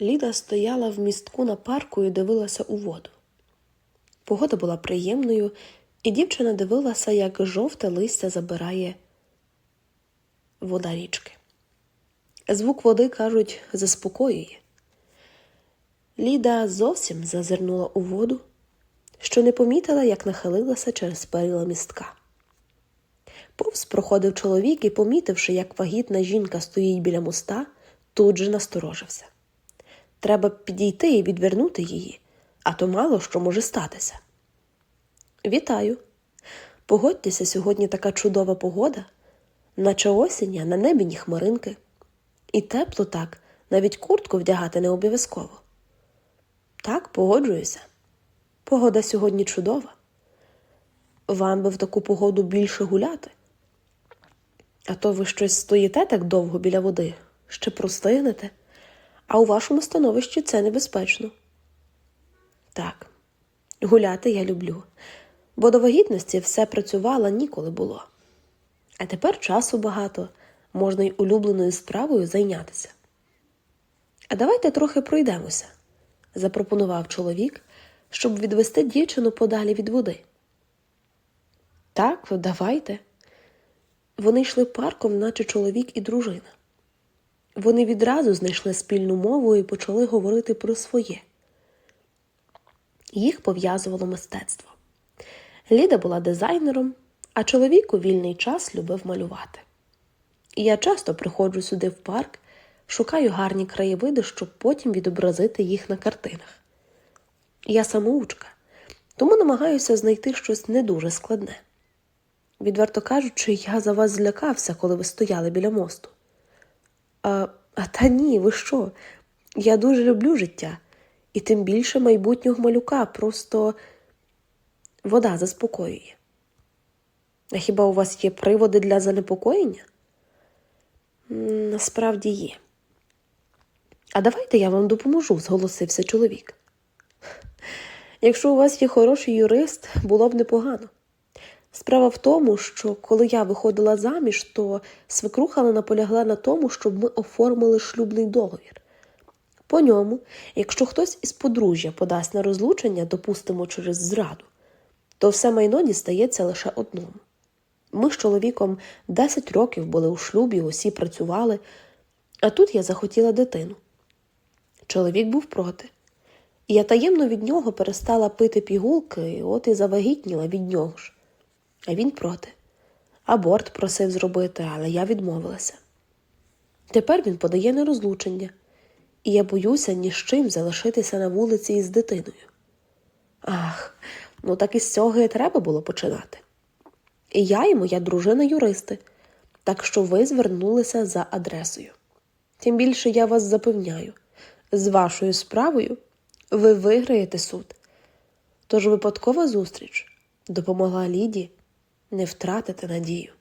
Ліда стояла в містку на парку і дивилася у воду. Погода була приємною, і дівчина дивилася, як жовте листя забирає вода річки. Звук води, кажуть, заспокоює. Ліда зовсім зазирнула у воду, що не помітила, як нахилилася через перила містка. Повз проходив чоловік і, помітивши, як вагітна жінка стоїть біля моста, тут же насторожився. Треба підійти і відвернути її, а то мало що може статися. Вітаю. Погодьтеся, сьогодні така чудова погода, наче осінь, а на небі ні хмаринки. І тепло так, навіть куртку вдягати не обов'язково. Так, погоджуюся. Погода сьогодні чудова. Вам би в таку погоду більше гуляти. А то ви щось стоїте так довго біля води, ще простигнете, а у вашому становищі це небезпечно. Так, гуляти я люблю, бо до вагітності все працювала ніколи було. А тепер часу багато, можна й улюбленою справою зайнятися. А давайте трохи пройдемося, запропонував чоловік, щоб відвести дівчину подалі від води. Так, давайте. Вони йшли парком, наче чоловік і дружина. Вони відразу знайшли спільну мову і почали говорити про своє. Їх пов'язувало мистецтво. Ліда була дизайнером, а чоловік у вільний час любив малювати. Я часто приходжу сюди в парк, шукаю гарні краєвиди, щоб потім відобразити їх на картинах. Я самоучка, тому намагаюся знайти щось не дуже складне. Відверто кажучи, я за вас злякався, коли ви стояли біля мосту. А, а та ні, ви що? Я дуже люблю життя, і тим більше майбутнього малюка, просто вода заспокоює. А хіба у вас є приводи для занепокоєння? Насправді є. А давайте я вам допоможу, зголосився чоловік. Якщо у вас є хороший юрист, було б непогано. Справа в тому, що коли я виходила заміж, то свекруха наполягла на тому, щоб ми оформили шлюбний договір. По ньому, якщо хтось із подружжя подасть на розлучення, допустимо, через зраду, то все майно дістається лише одному. Ми з чоловіком 10 років були у шлюбі, усі працювали, а тут я захотіла дитину. Чоловік був проти. І я таємно від нього перестала пити пігулки, от і завагітніла від нього ж. А він проти. Аборт просив зробити, але я відмовилася. Тепер він подає на розлучення, і я боюся ні з чим залишитися на вулиці із дитиною. Ах, ну так із цього і треба було починати. І я і моя дружина юристи, так що ви звернулися за адресою. Тим більше я вас запевняю, з вашою справою ви виграєте суд. Тож випадкова зустріч допомогла Ліді не втратити надію.